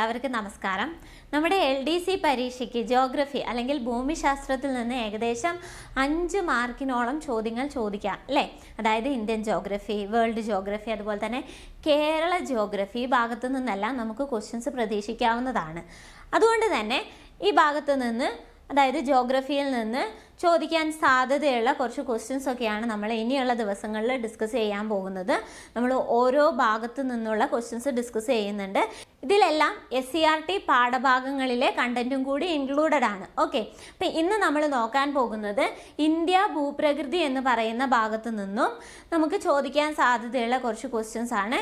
എല്ലാവർക്കും നമസ്കാരം. നമ്മുടെ എൽ ഡി സി പരീക്ഷയ്ക്ക് ജോഗ്രഫി അല്ലെങ്കിൽ ഭൂമിശാസ്ത്രത്തിൽ നിന്ന് ഏകദേശം അഞ്ച് മാർക്കിനോളം ചോദ്യങ്ങൾ ചോദിക്കാം അല്ലേ? അതായത് ഇന്ത്യൻ ജോഗ്രഫി വേൾഡ് ജോഗ്രഫി അതുപോലെ തന്നെ കേരള ജോഗ്രഫി ഭാഗത്തു നിന്നെല്ലാം നമുക്ക് ക്വസ്റ്റ്യൻസ് പ്രതീക്ഷിക്കാവുന്നതാണ്. അതുകൊണ്ട് തന്നെ ഈ ഭാഗത്തു നിന്ന് അതായത് ജോഗ്രഫിയിൽ നിന്ന് ചോദിക്കാൻ സാധ്യതയുള്ള കുറച്ച് ക്വസ്റ്റ്യൻസ് ഒക്കെയാണ് നമ്മൾ ഇനിയുള്ള ദിവസങ്ങളിൽ ഡിസ്കസ് ചെയ്യാൻ പോകുന്നത്. നമ്മൾ ഓരോ ഭാഗത്തു നിന്നുള്ള ക്വസ്റ്റ്യൻസ് ഡിസ്കസ് ചെയ്യുന്നുണ്ട്. ഇതിലെല്ലാം എസ് സി ആർ ടി പാഠഭാഗങ്ങളിലെ കണ്ടന്റും കൂടി ഇൻക്ലൂഡഡ് ആണ്. ഓക്കെ അപ്പം ഇന്ന് നമ്മൾ നോക്കാൻ പോകുന്നത് ഇന്ത്യ ഭൂപ്രകൃതി എന്ന് പറയുന്ന ഭാഗത്തു നിന്നും നമുക്ക് ചോദിക്കാൻ സാധ്യതയുള്ള കുറച്ച് ക്വസ്റ്റ്യൻസ് ആണ്.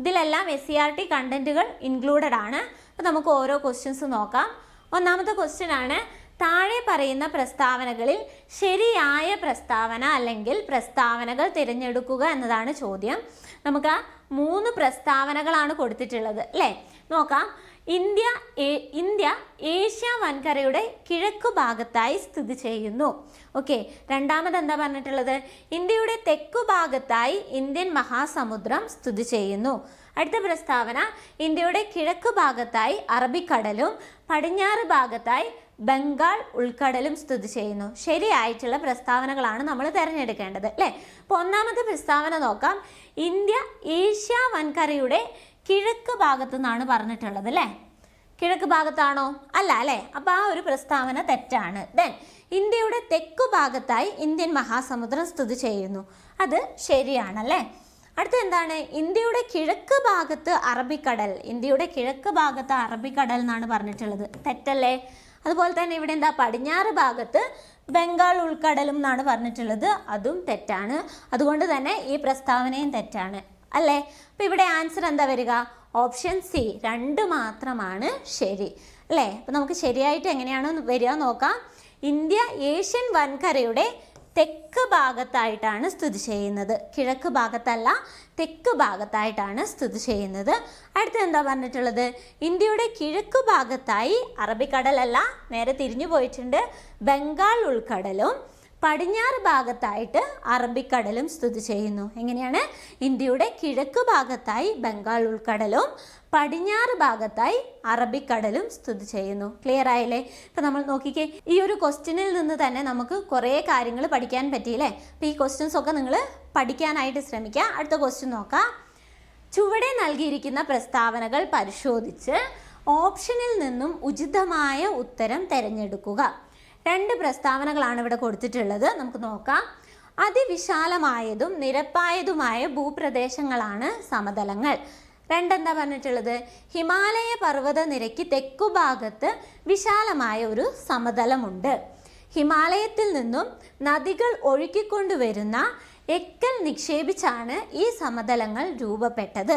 ഇതിലെല്ലാം എസ് സി ആർ ടി കണ്ടന്റുകൾ ഇൻക്ലൂഡഡ് ആണ്. അപ്പോൾ നമുക്ക് ഓരോ ക്വസ്റ്റ്യൻസ് നോക്കാം. ഒന്നാമത്തെ ക്വസ്റ്റ്യൻ ആണ് താഴെ പറയുന്ന പ്രസ്താവനകളിൽ ശരിയായ പ്രസ്താവന അല്ലെങ്കിൽ പ്രസ്താവനകൾ തിരഞ്ഞെടുക്കുക എന്നതാണ് ചോദ്യം. നമുക്ക് മൂന്ന് പ്രസ്താവനകളാണ് കൊടുത്തിട്ടുള്ളത് അല്ലേ? നോക്കാം. ഇന്ത്യ ഇന്ത്യ ഏഷ്യ വൻകരയുടെ കിഴക്കു ഭാഗത്തായി സ്ഥിതി ചെയ്യുന്നു. ഓക്കെ രണ്ടാമത് എന്താ പറഞ്ഞിട്ടുള്ളത്? ഇന്ത്യയുടെ തെക്കു ഭാഗത്തായി ഇന്ത്യൻ മഹാസമുദ്രം സ്ഥിതി ചെയ്യുന്നു. അടുത്ത പ്രസ്താവന ഇന്ത്യയുടെ കിഴക്ക് ഭാഗത്തായി അറബിക്കടലും പടിഞ്ഞാറ് ഭാഗത്തായി ബംഗാൾ ഉൾക്കടലും സ്ഥിതി ചെയ്യുന്നു. ശരിയായിട്ടുള്ള പ്രസ്താവനകളാണ് നമ്മൾ തിരഞ്ഞെടുക്കേണ്ടത് അല്ലേ? അപ്പോൾ ഒന്നാമത്തെ പ്രസ്താവന നോക്കാം. ഇന്ത്യ ഏഷ്യ വൻകരയുടെ കിഴക്ക് ഭാഗത്തു നിന്നാണ് പറഞ്ഞിട്ടുള്ളത് അല്ലേ? കിഴക്ക് ഭാഗത്താണോ? അല്ല അല്ലേ? അപ്പോൾ ആ ഒരു പ്രസ്താവന തെറ്റാണ്. ദെൻ ഇന്ത്യയുടെ തെക്കു ഭാഗത്തായി ഇന്ത്യൻ മഹാസമുദ്രം സ്ഥിതി ചെയ്യുന്നു. അത് ശരിയാണല്ലേ അടുത്ത എന്താണ് ഇന്ത്യയുടെ കിഴക്ക് ഭാഗത്ത് അറബിക്കടൽ. ഇന്ത്യയുടെ കിഴക്ക് ഭാഗത്ത് അറബിക്കടൽ എന്നാണ് പറഞ്ഞിട്ടുള്ളത്. തെറ്റല്ലേ? അതുപോലെ തന്നെ ഇവിടെ എന്താ? പടിഞ്ഞാറ് ഭാഗത്ത് ബംഗാൾ ഉൾക്കടലും എന്നാണ് പറഞ്ഞിട്ടുള്ളത്. അതും തെറ്റാണ്. അതുകൊണ്ട് തന്നെ ഈ പ്രസ്താവനയും തെറ്റാണ്. അല്ലേ? അപ്പോൾ ഇവിടെ ആൻസർ എന്താ വരിക? Option C. രണ്ട് മാത്രമാണ് ശരി. അല്ലേ? അപ്പോൾ നമുക്ക് ശരിയായിട്ട് എങ്ങനെയാണ് വരിക നോക്കാം. ഇന്ത്യ ഏഷ്യൻ വൻകരയുടെ തെക്ക് ഭാഗത്തായിട്ടാണ് സ്ഥിതി ചെയ്യുന്നത്. കിഴക്ക് ഭാഗത്തല്ല തെക്ക് ഭാഗത്തായിട്ടാണ് സ്ഥിതി ചെയ്യുന്നത്. അടുത്ത എന്താ പറഞ്ഞിട്ടുള്ളത്? ഇന്ത്യയുടെ കിഴക്ക് ഭാഗത്തായി അറബിക്കടലല്ല നേരെ തിരിഞ്ഞു പോയിട്ടുണ്ട് ബംഗാൾ ഉൾക്കടലും. പടിഞ്ഞാറ് ഭാഗത്തായിട്ട് അറബിക്കടലും സ്ഥിതി ചെയ്യുന്നു. എങ്ങനെയാണ്? ഇന്ത്യയുടെ കിഴക്ക് ഭാഗത്തായി ബംഗാൾ ഉൾക്കടലും പടിഞ്ഞാറ് ഭാഗത്തായി അറബിക്കടലും സ്ഥിതി ചെയ്യുന്നു. ക്ലിയർ ആയില്ലേ? ഇപ്പം നമ്മൾ നോക്കിക്കേ ഈ ഒരു ക്വസ്റ്റ്യനിൽ നിന്ന് തന്നെ നമുക്ക് കുറേ കാര്യങ്ങൾ പഠിക്കാൻ പറ്റിയില്ലേ? അപ്പം ഈ ക്വസ്റ്റ്യൻസ് ഒക്കെ നിങ്ങൾ പഠിക്കാനായിട്ട് ശ്രമിക്കുക. അടുത്ത ക്വസ്റ്റ്യൻ നോക്കാം. ചുവടെ നൽകിയിരിക്കുന്ന പ്രസ്താവനകൾ പരിശോധിച്ച് ഓപ്ഷനിൽ നിന്നും ഉചിതമായ ഉത്തരം തിരഞ്ഞെടുക്കുക. രണ്ട് പ്രസ്താവനകളാണ് ഇവിടെ കൊടുത്തിട്ടുള്ളത്. നമുക്ക് നോക്കാം. അതിവിശാലമായതും നിരപ്പായതുമായ ഭൂപ്രദേശങ്ങളാണ് സമതലങ്ങൾ. രണ്ടെന്താ പറഞ്ഞിട്ടുള്ളത്? ഹിമാലയ പർവത നിരക്ക് തെക്കുഭാഗത്ത് വിശാലമായ ഒരു സമതലമുണ്ട്. ഹിമാലയത്തിൽ നിന്നും നദികൾ ഒഴുക്കിക്കൊണ്ടുവരുന്ന എക്കൽ നിക്ഷേപിച്ചാണ് ഈ സമതലങ്ങൾ രൂപപ്പെട്ടത്.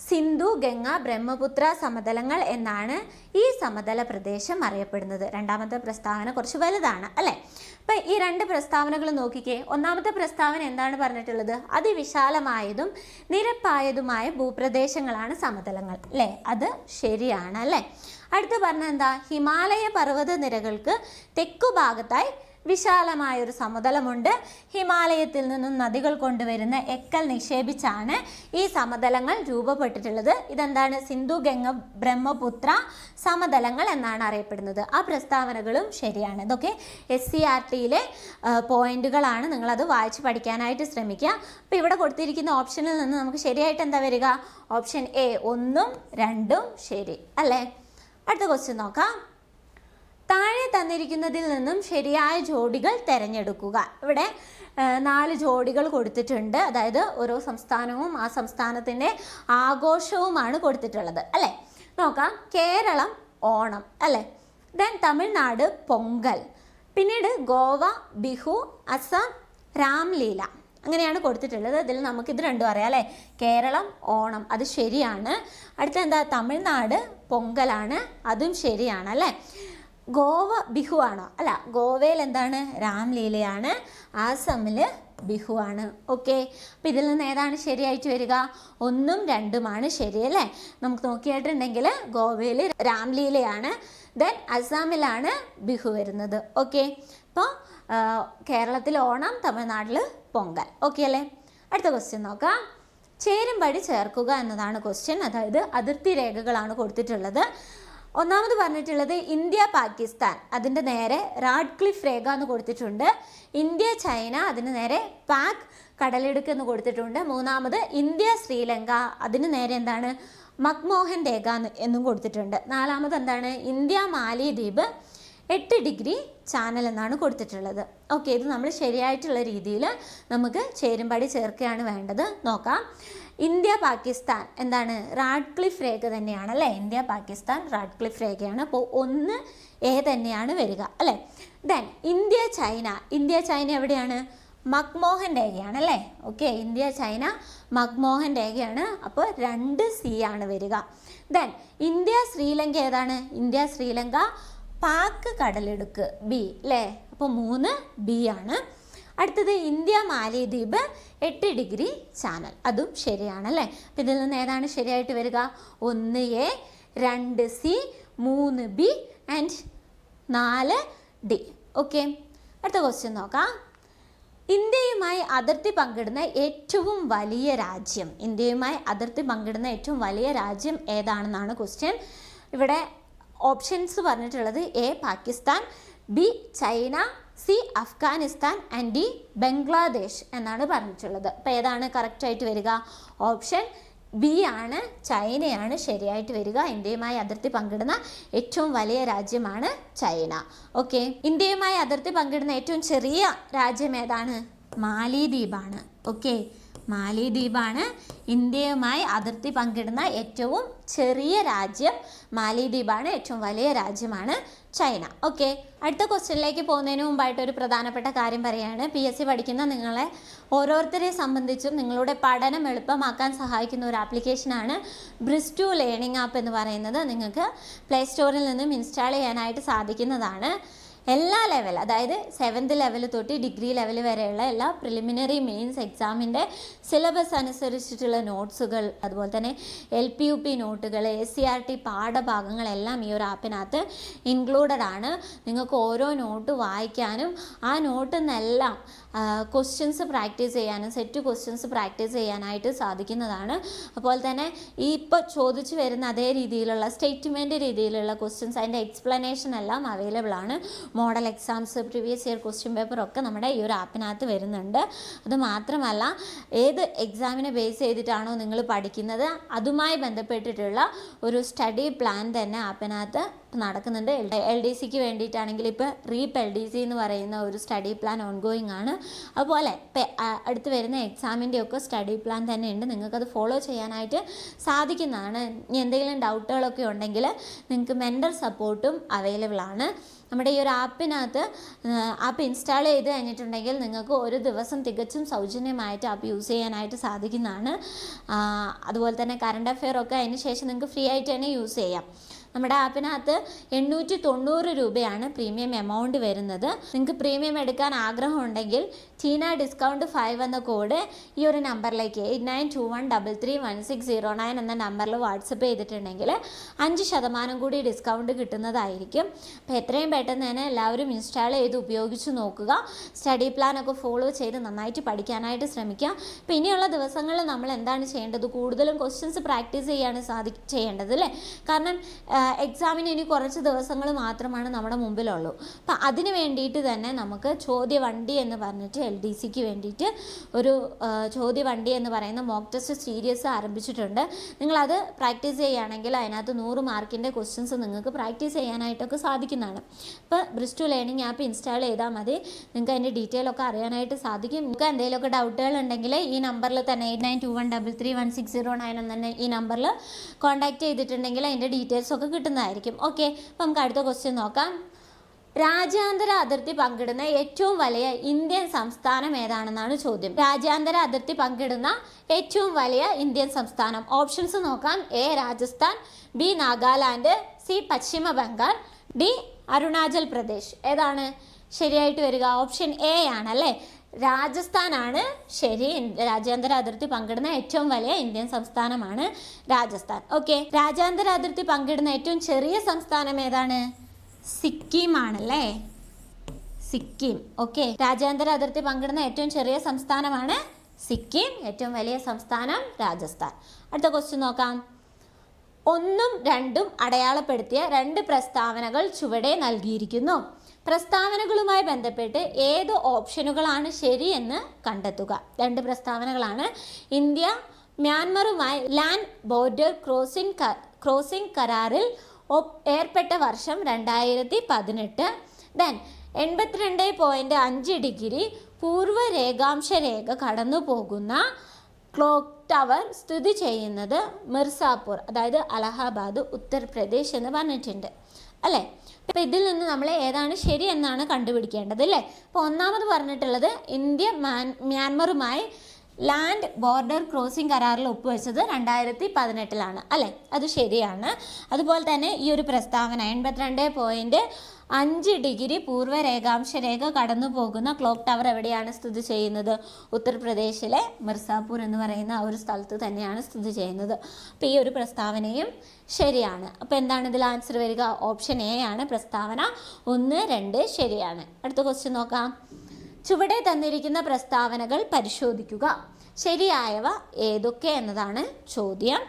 സിന്ധു ഗംഗ ബ്രഹ്മപുത്ര സമതലങ്ങൾ എന്നാണ് ഈ സമതല പ്രദേശം അറിയപ്പെടുന്നത്. രണ്ടാമത്തെ പ്രസ്താവന കുറച്ച് വലുതാണ് അല്ലേ? അപ്പം ഈ രണ്ട് പ്രസ്താവനകൾ നോക്കിക്കേ. ഒന്നാമത്തെ പ്രസ്താവന എന്താണ് പറഞ്ഞിട്ടുള്ളത്? അതിവിശാലമായതും നിരപ്പായതുമായ ഭൂപ്രദേശങ്ങളാണ് സമതലങ്ങൾ അല്ലേ? അത് ശരിയാണ് അല്ലേ? അടുത്ത് പറഞ്ഞ എന്താ? ഹിമാലയ പർവത നിരകൾക്ക് തെക്കു ഭാഗത്തായി വിശാലമായ ഒരു സമതലമുണ്ട്. ഹിമാലയത്തിൽ നിന്നും നദികൾ കൊണ്ടുവരുന്ന എക്കൽ നിക്ഷേപിച്ചാണ് ഈ സമതലങ്ങൾ രൂപപ്പെട്ടിട്ടുള്ളത്. ഇതെന്താണ്? സിന്ധു ഗംഗ ബ്രഹ്മപുത്ര സമതലങ്ങൾ എന്നാണ് അറിയപ്പെടുന്നത്. ആ പ്രസ്താവനകളും ശരിയാണ്. ഇതൊക്കെ എസ് സി ആർ ടിയിലെ പോയിന്റുകളാണ്. നിങ്ങളത് വായിച്ച് പഠിക്കാനായിട്ട് ശ്രമിക്കുക. അപ്പോൾ ഇവിടെ കൊടുത്തിരിക്കുന്ന ഓപ്ഷനിൽ നിന്ന് നമുക്ക് ശരിയായിട്ട് എന്താ വരിക? ഓപ്ഷൻ എ ഒന്നും രണ്ടും ശരി. അല്ലേ? അടുത്ത ക്വസ്റ്റ്യൻ നോക്കാം. താഴെ തന്നിരിക്കുന്നതിൽ നിന്നും ശരിയായ ജോഡികൾ തിരഞ്ഞെടുക്കുക. ഇവിടെ നാല് ജോഡികൾ കൊടുത്തിട്ടുണ്ട്. അതായത് ഓരോ സംസ്ഥാനവും ആ സംസ്ഥാനത്തിന്റെ ആഘോഷവുമാണ് കൊടുത്തിട്ടുള്ളത്. അല്ലേ? നോക്കാം. കേരളം ഓണം. അല്ലേ? ദെൻ തമിഴ്നാട് പൊങ്കൽ. പിന്നീട് ഗോവ ബിഹു അസം രാംലീല. അങ്ങനെയാണ് കൊടുത്തിട്ടുള്ളത്. ഇതിൽ നമുക്ക് ഇത് രണ്ടും അറിയാം അല്ലേ? കേരളം ഓണം. അത് ശരിയാണ്. അടുത്ത എന്താ? തമിഴ്നാട് പൊങ്കലാണ്. അതും ശരിയാണ് അല്ലേ? ഗോവ ബിഹു ആണോ അല്ല ഗോവയിൽ എന്താണ്? രാംലീലയാണ് ആസമിൽ ബിഹു ആണ് ഓക്കെ. അപ്പോൾ ഇതിൽ നിന്ന് ഏതാണ് ശരിയായിട്ട് വരിക? ഒന്നും രണ്ടുമാണ് ശരി അല്ലേ? നമുക്ക് നോക്കിയിട്ടുണ്ടെങ്കിൽ ഗോവയിൽ രാംലീലയാണ് ദെൻ അസാമിലാണ് ബിഹു വരുന്നത്. ഓക്കെ. അപ്പോൾ കേരളത്തിൽ ഓണം തമിഴ്നാട്ടിൽ പൊങ്കൽ. ഓക്കെ അല്ലേ? അടുത്ത ക്വസ്റ്റ്യൻ നോക്കാം. ചേരുംപടി ചേർക്കുക എന്നതാണ് ക്വസ്റ്റ്യൻ അതായത് അതിർത്തി രേഖകളാണ് കൊടുത്തിട്ടുള്ളത്. ഒന്നാമത് പറഞ്ഞിട്ടുള്ളത് ഇന്ത്യ പാകിസ്ഥാൻ. അതിന്റെ നേരെ റാഡ്ക്ലിഫ് രേഖ എന്ന് കൊടുത്തിട്ടുണ്ട്. ഇന്ത്യ ചൈന അതിന് നേരെ പാക് കടലിടുക്ക് എന്ന് കൊടുത്തിട്ടുണ്ട്. മൂന്നാമത് ഇന്ത്യ ശ്രീലങ്ക അതിന് നേരെ എന്താണ്? മക്മോഹൻ രേഖ എന്ന് കൊടുത്തിട്ടുണ്ട്. നാലാമത് എന്താണ്? ഇന്ത്യ മാലിദ്വീപ് എട്ട് ഡിഗ്രി ചാനൽ എന്നാണ് കൊടുത്തിട്ടുള്ളത്. ഓക്കെ ഇത് നമ്മൾ ശരിയായിട്ടുള്ള രീതിയിൽ നമുക്ക് ചേരുംപടി ചേർക്കുകയാണ് വേണ്ടത്. നോക്കാം. ഇന്ത്യ പാകിസ്ഥാൻ എന്താണ്? റാഡ്ക്ലിഫ് രേഖ തന്നെയാണ് അല്ലേ? ഇന്ത്യ പാകിസ്ഥാൻ റാഡ്ക്ലിഫ് രേഖയാണ്. അപ്പോൾ ഒന്ന് എ തന്നെയാണ് വരിക അല്ലേ? Then India China. India China എവിടെയാണ്? മക്മോഹൻ രേഖയാണ് അല്ലേ? ഓക്കെ ഇന്ത്യ ചൈന മക്മോഹൻ രേഖയാണ്. അപ്പോൾ രണ്ട് സി ആണ് വരിക. ദെൻ ഇന്ത്യ ശ്രീലങ്ക ഏതാണ്? ഇന്ത്യ ശ്രീലങ്ക പാക്ക് കടലെടുക്ക് ബി അല്ലേ? അപ്പോൾ മൂന്ന് ബി ആണ്. അടുത്തത് ഇന്ത്യ മാലിദ്വീപ് എട്ട് ഡിഗ്രി ചാനൽ. അതും ശരിയാണല്ലേ? അപ്പം ഇതിൽ നിന്ന് ഏതാണ് ശരിയായിട്ട് വരിക? ഒന്ന് എ രണ്ട് സി മൂന്ന് ബി ആൻഡ് നാല് ഡി. ഓക്കെ? അടുത്ത ക്വസ്റ്റ്യൻ നോക്കാം. ഇന്ത്യയുമായി അതിർത്തി പങ്കിടുന്ന ഏറ്റവും വലിയ രാജ്യം. ഇന്ത്യയുമായി അതിർത്തി പങ്കിടുന്ന ഏറ്റവും വലിയ രാജ്യം ഏതാണെന്നാണ് ക്വസ്റ്റ്യൻ ഇവിടെ ഓപ്ഷൻസ് പറഞ്ഞിട്ടുള്ളത് A Pakistan B China C Afghanistan and D Bangladesh എന്നാണ് പറഞ്ഞിട്ടുള്ളത്. അപ്പോൾ ഏതാണ് കറക്റ്റായിട്ട് വരിക? ഓപ്ഷൻ ബി ആണ് ചൈനയാണ് ശരിയായിട്ട് വരിക. ഇന്ത്യയുമായി അതിർത്തി പങ്കിടുന്ന ഏറ്റവും വലിയ രാജ്യമാണ് ചൈന. ഓക്കെ ഇന്ത്യയുമായി അതിർത്തി പങ്കിടുന്ന ഏറ്റവും ചെറിയ രാജ്യം ഏതാണ്? മാലിദ്വീപാണ്. ഓക്കെ മാലിദ്വീപാണ് ഇന്ത്യയുമായി അതിർത്തി പങ്കിടുന്ന ഏറ്റവും ചെറിയ രാജ്യം. മാലിദ്വീപാണ് ഏറ്റവും വലിയ രാജ്യമാണ് ചൈന. ഓക്കെ അടുത്ത ക്വസ്റ്റ്യനിലേക്ക് പോകുന്നതിന് മുമ്പായിട്ട് ഒരു പ്രധാനപ്പെട്ട കാര്യം പറയുകയാണ്. പി എസ് സി പഠിക്കുന്ന നിങ്ങളെ ഓരോരുത്തരെ സംബന്ധിച്ചും നിങ്ങളുടെ പഠനം എളുപ്പമാക്കാൻ സഹായിക്കുന്ന ഒരു ആപ്ലിക്കേഷനാണ് ബ്രിസ്റ്റു ലേണിംഗ് ആപ്പ് എന്ന് പറയുന്നത്. നിങ്ങൾക്ക് പ്ലേ സ്റ്റോറിൽ നിന്നും ഇൻസ്റ്റാൾ ചെയ്യാനായിട്ട് സാധിക്കുന്നതാണ്. എല്ലാ ലെവൽ അതായത് സെവൻത് ലെവൽ തൊട്ട് ഡിഗ്രി ലെവൽ വരെയുള്ള എല്ലാ പ്രിലിമിനറി മെയിൻസ് എക്സാമിന്റെ സിലബസ് അനുസരിച്ചിട്ടുള്ള നോട്ട്സുകൾ അതുപോലെ തന്നെ എൽ പി യു പി നോട്ടുകൾ എസ് സി ആർ ടി പാഠഭാഗങ്ങളെല്ലാം ഈ ഒരു ആപ്പിനകത്ത് ഇൻക്ലൂഡഡ് ആണ്. നിങ്ങൾക്ക് ഓരോ നോട്ട് വായിക്കാനും ആ നോട്ടിൽ നിന്നെല്ലാം ക്വസ്റ്റ്യൻസ് പ്രാക്ടീസ് ചെയ്യാനും സെറ്റ് ക്വസ്റ്റ്യൻസ് പ്രാക്ടീസ് ചെയ്യാനായിട്ട് സാധിക്കുന്നതാണ്. അതുപോലെ തന്നെ ഈ ഇപ്പോൾ ചോദിച്ചു വരുന്ന അതേ രീതിയിലുള്ള സ്റ്റേറ്റ്മെന്റ് രീതിയിലുള്ള ക്വസ്റ്റ്യൻസ് അതിന്റെ എക്സ്പ്ലനേഷൻ എല്ലാം അവൈലബിൾ ആണ്. Model exams previous year question paper ഒക്കെ നമ്മുടെ ഈ ഒരു ആപ്പിനകത്ത് വരുന്നുണ്ട്. അത് മാത്രമല്ല ഏത് എക്സാമിനെ ബേസ് ചെയ്തിട്ടാണോ നിങ്ങൾ പഠിക്കുന്നത് അതുമായി ബന്ധപ്പെട്ടിട്ടുള്ള ഒരു സ്റ്റഡി പ്ലാൻ തന്നെ ആപ്പിനകത്ത് നടക്കുന്നുണ്ട്. എൽ ഡി സിക്ക് വേണ്ടിയിട്ടാണെങ്കിൽ ഇപ്പോൾ റീപ്പ് എൽ ഡി സി എന്ന് പറയുന്ന ഒരു സ്റ്റഡി പ്ലാൻ ഓൺഗോയിങ് ആണ്. അതുപോലെ അടുത്ത് വരുന്ന എക്സാമിന്റെ ഒക്കെ സ്റ്റഡി പ്ലാൻ തന്നെ ഉണ്ട്. നിങ്ങൾക്കത് ഫോളോ ചെയ്യാനായിട്ട് സാധിക്കുന്നതാണ്. ഇനി എന്തെങ്കിലും ഡൗട്ടുകളൊക്കെ ഉണ്ടെങ്കിൽ നിങ്ങൾക്ക് മെന്റർ സപ്പോർട്ടും അവൈലബിൾ ആണ്. നമ്മുടെ ഈ ഒരു ആപ്പിനകത്ത് ആപ്പ് ഇൻസ്റ്റാൾ ചെയ്ത് കഴിഞ്ഞിട്ടുണ്ടെങ്കിൽ നിങ്ങൾക്ക് ഒരു ദിവസം തികച്ചും സൗജന്യമായിട്ട് ആപ്പ് യൂസ് ചെയ്യാനായിട്ട് സാധിക്കുന്നതാണ്. അതുപോലെ തന്നെ കറണ്ട് അഫെയർ ഒക്കെ അതിന് ശേഷം നിങ്ങൾക്ക് ഫ്രീ ആയിട്ട് തന്നെ യൂസ് ചെയ്യാം. നമ്മുടെ ആപ്പിനകത്ത് എണ്ണൂറ്റി തൊണ്ണൂറ് രൂപയാണ് പ്രീമിയം എമൗണ്ട് വരുന്നത്. നിങ്ങൾക്ക് പ്രീമിയം എടുക്കാൻ ആഗ്രഹമുണ്ടെങ്കിൽ ടീന ഡിസ്കൗണ്ട് ഫൈവ് എന്ന കോഡ് ഈ ഒരു നമ്പറിലേക്ക് eight nine two one double three one six zero nine എന്ന നമ്പറിൽ വാട്സപ്പ് ചെയ്തിട്ടുണ്ടെങ്കിൽ അഞ്ച് ശതമാനം കൂടി ഡിസ്കൗണ്ട് കിട്ടുന്നതായിരിക്കും. അപ്പോൾ എത്രയും പെട്ടെന്ന് തന്നെ എല്ലാവരും ഇൻസ്റ്റാൾ ചെയ്ത് ഉപയോഗിച്ച് നോക്കുക. സ്റ്റഡി പ്ലാൻ ഒക്കെ ഫോളോ ചെയ്ത് നന്നായിട്ട് പഠിക്കാനായിട്ട് ശ്രമിക്കുക. അപ്പോൾ ഇനിയുള്ള ദിവസങ്ങളിൽ നമ്മൾ എന്താണ് ചെയ്യേണ്ടത്? കൂടുതലും ക്വസ്റ്റ്യൻസ് പ്രാക്ടീസ് ചെയ്യാണ് സാധി ചെയ്യേണ്ടത് അല്ലേ? കാരണം എക്സാമിന് ഇനി കുറച്ച് ദിവസങ്ങൾ മാത്രമാണ് നമ്മുടെ മുമ്പിലുള്ളൂ. അപ്പം അതിന് വേണ്ടിയിട്ട് തന്നെ നമുക്ക് ചോദ്യ വണ്ടി എന്ന് പറഞ്ഞിട്ട് എൽ ഡി സിക്ക് വേണ്ടിയിട്ട് ഒരു ചോദ്യവണ്ടി എന്ന് പറയുന്ന മോക്ക് ടെസ്റ്റ് സീരീസ് ആരംഭിച്ചിട്ടുണ്ട്. നിങ്ങളത് പ്രാക്ടീസ് ചെയ്യുകയാണെങ്കിൽ അതിനകത്ത് നൂറ് മാർക്കിന്റെ ക്വസ്റ്റ്യൻസ് നിങ്ങൾക്ക് പ്രാക്ടീസ് ചെയ്യാനായിട്ടൊക്കെ സാധിക്കുന്നതാണ്. അപ്പോൾ ബ്രിസ്റ്റു ലേണിംഗ് ആപ്പ് ഇൻസ്റ്റാൾ ചെയ്താൽ മതി. നിങ്ങൾക്ക് അതിന്റെ ഡീറ്റെയിൽ ഒക്കെ അറിയാനായിട്ട് സാധിക്കും. നിങ്ങൾക്ക് എന്തെങ്കിലുമൊക്കെ ഡൗട്ടുകൾ ഉണ്ടെങ്കിൽ ഈ നമ്പറിൽ തന്നെ eight nine two one double three one six zero nine തന്നെ ഈ നമ്പറിൽ കോൺടാക്ട് ചെയ്തിട്ടുണ്ടെങ്കിൽ അതിന്റെ ഡീറ്റെയിൽസ് ഒക്കെ കിട്ടുന്നതായിരിക്കും. ഓക്കെ അപ്പോൾ നമുക്ക് അടുത്ത ക്വസ്റ്റ്യൻ നോക്കാം. രാജ്യാന്തര അതിർത്തി പങ്കിടുന്ന ഏറ്റവും വലിയ ഇന്ത്യൻ സംസ്ഥാനം ഏതാണെന്നാണ് ചോദ്യം. രാജ്യാന്തര അതിർത്തി പങ്കിടുന്ന ഏറ്റവും വലിയ ഇന്ത്യൻ സംസ്ഥാനം. ഓപ്ഷൻസ് നോക്കാം. A Rajasthan B Nagaland C Paschima Bengal D Arunachal Pradesh. ഏതാണ്? ശരിയായിട്ട് വരിക. ഓപ്ഷൻ എ ആണ് അല്ലേ? രാജസ്ഥാനാണ്. ശരി. രാജ്യാന്തര അതിർത്തി പങ്കിടുന്ന ഏറ്റവും വലിയ ഇന്ത്യൻ സംസ്ഥാനമാണ് രാജസ്ഥാൻ. ഓക്കെ രാജ്യാന്തര അതിർത്തി പങ്കിടുന്ന ഏറ്റവും ചെറിയ സംസ്ഥാനം ഏതാണ്? സിക്കിം ആണല്ലേ സിക്കിം. ഓക്കെ. രാജ്യാന്തര അതിർത്തി പങ്കിടുന്ന ഏറ്റവും ചെറിയ സംസ്ഥാനമാണ് സിക്കിം ഏറ്റവും വലിയ സംസ്ഥാനം രാജസ്ഥാൻ. അടുത്ത ക്വസ്റ്റ്യൻ നോക്കാം. ഒന്നും രണ്ടും അടയാളപ്പെടുത്തിയ രണ്ട് പ്രസ്താവനകൾ ചുവടെ നൽകിയിരിക്കുന്നു. പ്രസ്താവനകളുമായി ബന്ധപ്പെട്ട് ഏത് ഓപ്ഷനുകളാണ് ശരിയെന്ന് കണ്ടെത്തുക. രണ്ട് പ്രസ്താവനകളാണ്. ഇന്ത്യ മ്യാൻമറുമായി ലാൻഡ് ബോർഡർ ക്രോസിംഗ് ക്രോസിംഗ് കരാറിൽ ഏർപ്പെട്ട വർഷം രണ്ടായിരത്തി പതിനെട്ട് ദെൻ എൺപത്തിരണ്ട് പോയിന്റ് അഞ്ച് ഡിഗ്രി പൂർവ രേഖാംശ രേഖ കടന്നു പോകുന്ന ക്ലോക്ക് ടവർ സ്ഥിതി ചെയ്യുന്നത് മിർസാപൂർ അതായത് അലഹബാദ് ഉത്തർപ്രദേശ് എന്ന് പറഞ്ഞിട്ടുണ്ട്. അല്ലേ? അപ്പം ഇതിൽ നിന്ന് നമ്മൾ ഏതാണ് ശരി എന്നാണ് കണ്ടുപിടിക്കേണ്ടത് അല്ലേ? അപ്പോൾ ഒന്നാമത് പറഞ്ഞിട്ടുള്ളത് ഇന്ത്യ മ്യാൻമറുമായി ലാൻഡ് ബോർഡർ ക്രോസിംഗ് കരാറിൽ ഒപ്പുവെച്ചത് രണ്ടായിരത്തി പതിനെട്ടിലാണ് അല്ലേ? അത് ശരിയാണ്. അതുപോലെ തന്നെ ഈ ഒരു പ്രസ്താവന എൺപത്തിരണ്ട് പോയിന്റ് അഞ്ച് ഡിഗ്രി പൂർവ രേഖാംശ രേഖ കടന്നു പോകുന്ന ക്ലോക്ക് ടവർ എവിടെയാണ് സ്ഥിതി ചെയ്യുന്നത്? ഉത്തർപ്രദേശിലെ മിർസാപൂർ എന്ന് പറയുന്ന ആ ഒരു സ്ഥലത്ത് തന്നെയാണ് സ്ഥിതി ചെയ്യുന്നത്. അപ്പോൾ ഈ ഒരു പ്രസ്താവനയും ശരിയാണ്. അപ്പോൾ എന്താണ് ഇതിൽ ആൻസർ വരിക? ഓപ്ഷൻ എ ആണ് പ്രസ്താവന. ഒന്ന് രണ്ട് ശരിയാണ്. അടുത്ത ക്വസ്റ്റ്യൻ നോക്കാം. ചുവടെ തന്നിരിക്കുന്ന പ്രസ്താവനകൾ പരിശോധിക്കുക. ശരിയായവ ഏതൊക്കെ എന്നതാണ് ചോദ്യം.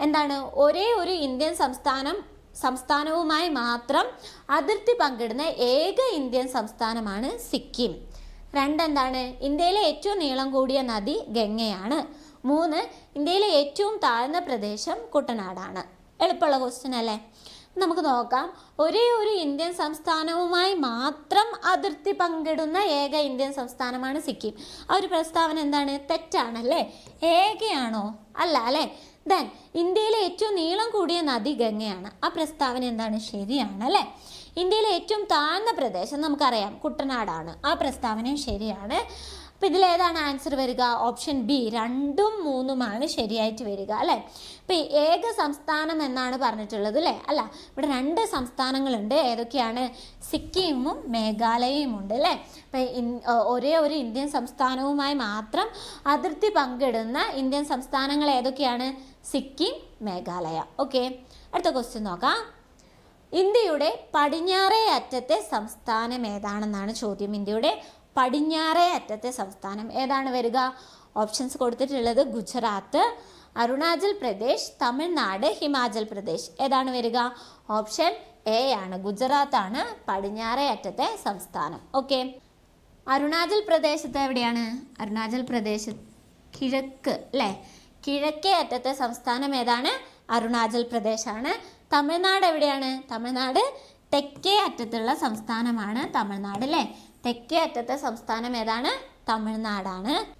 എന്താണ്? ഒരേ ഒരു ഇന്ത്യൻ സംസ്ഥാനം സംസ്ഥാനവുമായി മാത്രം അതിർത്തി പങ്കിടുന്ന ഏക ഇന്ത്യൻ സംസ്ഥാനമാണ് സിക്കിം. രണ്ടെന്താണ്? ഇന്ത്യയിലെ ഏറ്റവും നീളം കൂടിയ നദി ഗംഗയാണ്. മൂന്ന് ഇന്ത്യയിലെ ഏറ്റവും താഴ്ന്ന പ്രദേശം കുട്ടനാടാണ്. എളുപ്പമുള്ള ക്വസ്റ്റ്യൻ അല്ലേ? നമുക്ക് നോക്കാം. ഒരേ ഒരു ഇന്ത്യൻ സംസ്ഥാനവുമായി മാത്രം അതിർത്തി പങ്കിടുന്ന ഏക ഇന്ത്യൻ സംസ്ഥാനമാണ് സിക്കിം. ആ ഒരു പ്രസ്താവന എന്താണ്? തെറ്റാണല്ലേ? ഏകയാണോ? അല്ല അല്ലേ? ദെൻ ഇന്ത്യയിലെ ഏറ്റവും നീളം കൂടിയ നദി ഗംഗയാണ്. ആ പ്രസ്താവന എന്താണ്? ശരിയാണ് അല്ലേ? ഇന്ത്യയിലെ ഏറ്റവും താഴ്ന്ന പ്രദേശം നമുക്കറിയാം. കുട്ടനാടാണ്. ആ പ്രസ്താവനയും ശരിയാണ്. അപ്പോൾ ഇതിലേതാണ് ആൻസർ വരിക? ഓപ്ഷൻ ബി രണ്ടും മൂന്നുമാണ് ശരിയായിട്ട് വരിക അല്ലേ? ഇപ്പം ഏക സംസ്ഥാനം എന്നാണ് പറഞ്ഞിട്ടുള്ളത് അല്ലേ? അല്ല ഇവിടെ രണ്ട് സംസ്ഥാനങ്ങളുണ്ട്. ഏതൊക്കെയാണ്? സിക്കിമും മേഘാലയയും ഉണ്ട് അല്ലേ അപ്പോൾ ഒരേ ഒരു ഇന്ത്യൻ സംസ്ഥാനവുമായി മാത്രം അതിർത്തി പങ്കിടുന്ന ഇന്ത്യൻ സംസ്ഥാനങ്ങൾ ഏതൊക്കെയാണ്? സിക്കിം മേഘാലയ. ഓക്കെ അടുത്ത ക്വസ്റ്റ്യൻ നോക്കാം. ഇന്ത്യയുടെ പടിഞ്ഞാറേ അറ്റത്തെ സംസ്ഥാനം ഏതാണെന്നാണ് ചോദ്യം. ഇന്ത്യയുടെ പടിഞ്ഞാറേ അറ്റത്തെ സംസ്ഥാനം. ഏതാണ് വരിക? ഓപ്ഷൻസ് കൊടുത്തിട്ടുള്ളത് ഗുജറാത്ത് അരുണാചൽ പ്രദേശ് തമിഴ്നാട് ഹിമാചൽ പ്രദേശ്. ഏതാണ് വരിക? ഓപ്ഷൻ എ ആണ്. ഗുജറാത്ത് ആണ് പടിഞ്ഞാറേ അറ്റത്തെ സംസ്ഥാനം. ഓക്കെ. അരുണാചൽ പ്രദേശത്ത് എവിടെയാണ്? അരുണാചൽ പ്രദേശ് കിഴക്ക് അല്ലേ? കിഴക്കേ അറ്റത്തെ സംസ്ഥാനം ഏതാണ്? അരുണാചൽ പ്രദേശാണ്. തമിഴ്നാട് എവിടെയാണ്? തമിഴ്നാട് തെക്കേ അറ്റത്തുള്ള സംസ്ഥാനമാണ് തമിഴ്നാട് അല്ലേ? തെക്കേ അറ്റത്തെ സംസ്ഥാനം ഏതാണ്? തമിഴ്നാടാണ്.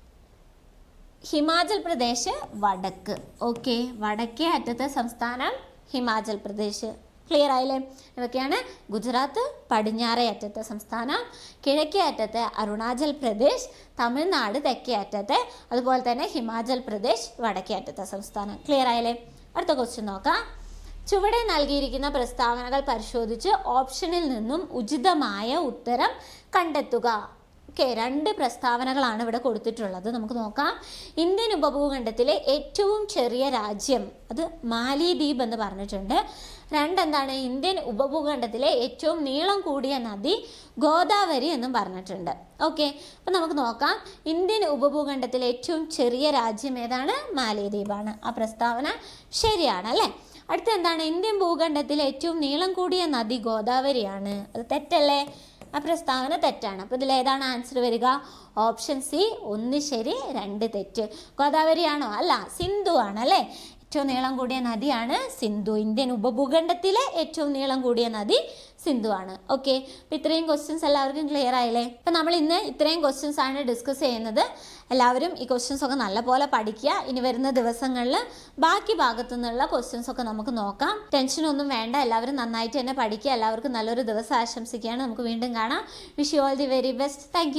ഹിമാചൽ പ്രദേശ് വടക്ക്. ഓക്കെ വടക്കേ അറ്റത്തെ സംസ്ഥാനം ഹിമാചൽ പ്രദേശ്. ക്ലിയർ ആയില്ലേ? ഇതൊക്കെയാണ് ഗുജറാത്ത് പടിഞ്ഞാറേ അറ്റത്തെ സംസ്ഥാനം കിഴക്കേ അറ്റത്തെ അരുണാചൽ പ്രദേശ് തമിഴ്നാട് തെക്കേ അറ്റത്തെ അതുപോലെ തന്നെ ഹിമാചൽ പ്രദേശ് വടക്കേ അറ്റത്തെ സംസ്ഥാനം. ക്ലിയർ ആയില്ലേ? അടുത്ത ക്വസ്റ്റ്യൻ നോക്കാം. ചുവടെ നൽകിയിരിക്കുന്ന പ്രസ്താവനകൾ പരിശോധിച്ച് ഓപ്ഷനിൽ നിന്നും ഉചിതമായ ഉത്തരം കണ്ടെത്തുക. ഓക്കെ രണ്ട് പ്രസ്താവനകളാണ് ഇവിടെ കൊടുത്തിട്ടുള്ളത്. നമുക്ക് നോക്കാം. ഇന്ത്യൻ ഉപഭൂഖണ്ഡത്തിലെ ഏറ്റവും ചെറിയ രാജ്യം അത് മാലിദ്വീപ് എന്ന് പറഞ്ഞിട്ടുണ്ട്. രണ്ടെന്താണ്? ഇന്ത്യൻ ഉപഭൂഖണ്ഡത്തിലെ ഏറ്റവും നീളം കൂടിയ നദി ഗോദാവരി എന്നും പറഞ്ഞിട്ടുണ്ട്. ഓക്കെ അപ്പം നമുക്ക് നോക്കാം. ഇന്ത്യൻ ഉപഭൂഖണ്ഡത്തിലെ ഏറ്റവും ചെറിയ രാജ്യം ഏതാണ്? മാലിദ്വീപാണ്. ആ പ്രസ്താവന ശരിയാണ് അല്ലേ? അടുത്ത എന്താണ് ഇന്ത്യൻ ഭൂഖണ്ഡത്തിലെ ഏറ്റവും നീളം കൂടിയ നദി ഗോദാവരിയാണ്. അത് തെറ്റല്ലേ? ആ പ്രസ്താവന തെറ്റാണ്. അപ്പോൾ ഇതിൽ ഏതാണ് ആൻസർ വരിക? ഓപ്ഷൻ സി ഒന്ന് ശരി രണ്ട് തെറ്റ്. ഗോദാവരിയാണോ? അല്ല സിന്ധു ആണല്ലേ ഏറ്റവും നീളം കൂടിയ നദിയാണ് സിന്ധു. ഇന്ത്യൻ ഉപഭൂഖണ്ഡത്തിലെ ഏറ്റവും നീളം കൂടിയ നദി സിന്ധു ആണ്. ഓക്കെ അപ്പോൾ ഇത്രയും ക്വസ്റ്റ്യൻസ് എല്ലാവർക്കും ക്ലിയർ ആയില്ലേ? അപ്പം നമ്മൾ ഇന്ന് ഇത്രയും ക്വസ്റ്റ്യൻസ് ആണ് ഡിസ്കസ് ചെയ്യുന്നത്. എല്ലാവരും ഈ ക്വസ്റ്റ്യൻസ് ഒക്കെ നല്ലപോലെ പഠിക്കുക. ഇനി വരുന്ന ദിവസങ്ങളിൽ ബാക്കി ഭാഗത്തു നിന്നുള്ള ക്വസ്റ്റ്യൻസ് ഒക്കെ നമുക്ക് നോക്കാം. ടെൻഷനൊന്നും വേണ്ട. എല്ലാവരും നന്നായിട്ട് തന്നെ പഠിക്കുക. എല്ലാവർക്കും നല്ലൊരു ദിവസം ആശംസിക്കുകയാണ്. നമുക്ക് വീണ്ടും കാണാം. Wish you all the very best thank